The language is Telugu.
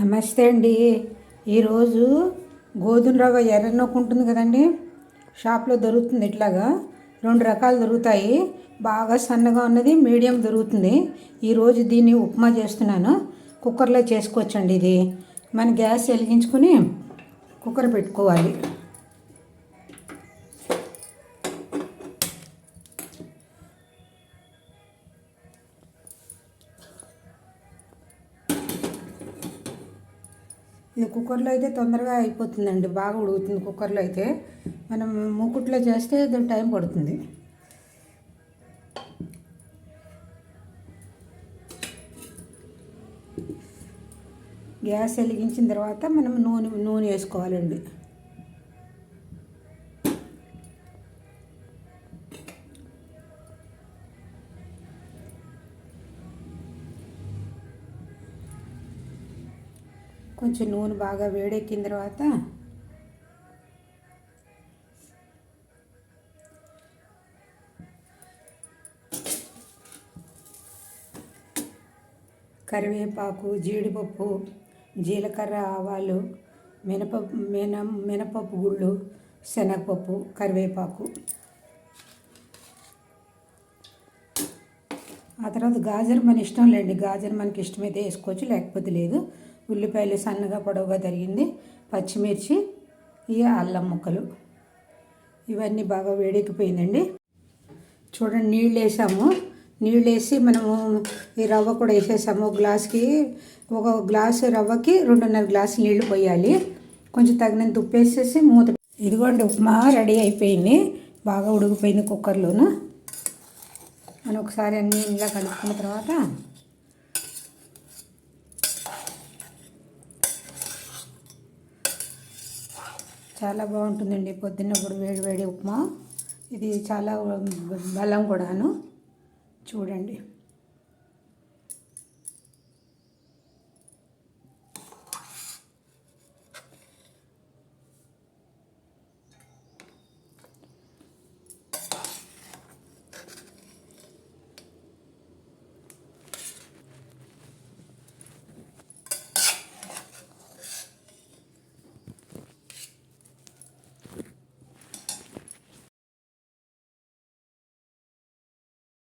నమస్తే అండి. ఈరోజు గోధుమ రవ్వ ఎర్రనొక్క ఉంటుంది కదండి. షాప్లో దొరుకుతుంది ఇట్లాగా. రెండు రకాలు దొరుకుతాయి. బాగా సన్నగా ఉన్నది మీడియం దొరుకుతుంది. ఈరోజు దీన్ని ఉప్మా చేస్తున్నాను. కుక్కర్లో చేసుకోవచ్చండి ఇది. మన గ్యాస్ వెలిగించుకొని కుక్కర్ పెట్టుకోవాలి. ఇది కుక్కర్లో అయితే తొందరగా అయిపోతుందండి బాగా ఉడుకుతుంది కుక్కర్లో అయితే. మనం మూకుట్లో చేస్తే టైం పడుతుంది. గ్యాస్ వెలిగించిన తర్వాత మనం నూనె నూనె వేసుకోవాలండి. కొంచెం నూనె బాగా వేడెక్కిన తర్వాత కరివేపాకు జీడిపప్పు జీలకర్ర ఆవాలు మినపప్పు మిన మినపప్పు గుళ్ళు శనగపప్పు కరివేపాకు. ఆ తర్వాత గాజర్ మన ఇష్టం లేండి. గాజర్ మనకి ఇష్టమైతే వేసుకోవచ్చు లేకపోతే లేదు. ఉల్లిపాయలు సన్నగా పొడవుగా తరిగింది పచ్చిమిర్చి ఇక అల్లం ముక్కలు. ఇవన్నీ బాగా వేడెక్కిపోయిందండి. చూడండి నీళ్ళు వేసాము నీళ్ళు వేసి మనము ఈ రవ్వ కూడా వేసేసాము. ఒక గ్లాస్కి ఒక గ్లాసు రవ్వకి రెండున్నర గ్లాసు నీళ్ళు పోయాలి. కొంచెం తగినంత ఉప్పు వేసేసి మూత ఇదిగోండి ఉప్మా రెడీ అయిపోయింది. బాగా ఉడికిపోయింది కుక్కర్లోను. మనం ఒకసారి అన్నీ ఇలా కలుపుకున్న తర్వాత చాలా బాగుంటుందండి. పొద్దున్నప్పుడు వేడి వేడి ఉప్మా. ఇది చాలా బలం కూడాను. చూడండి.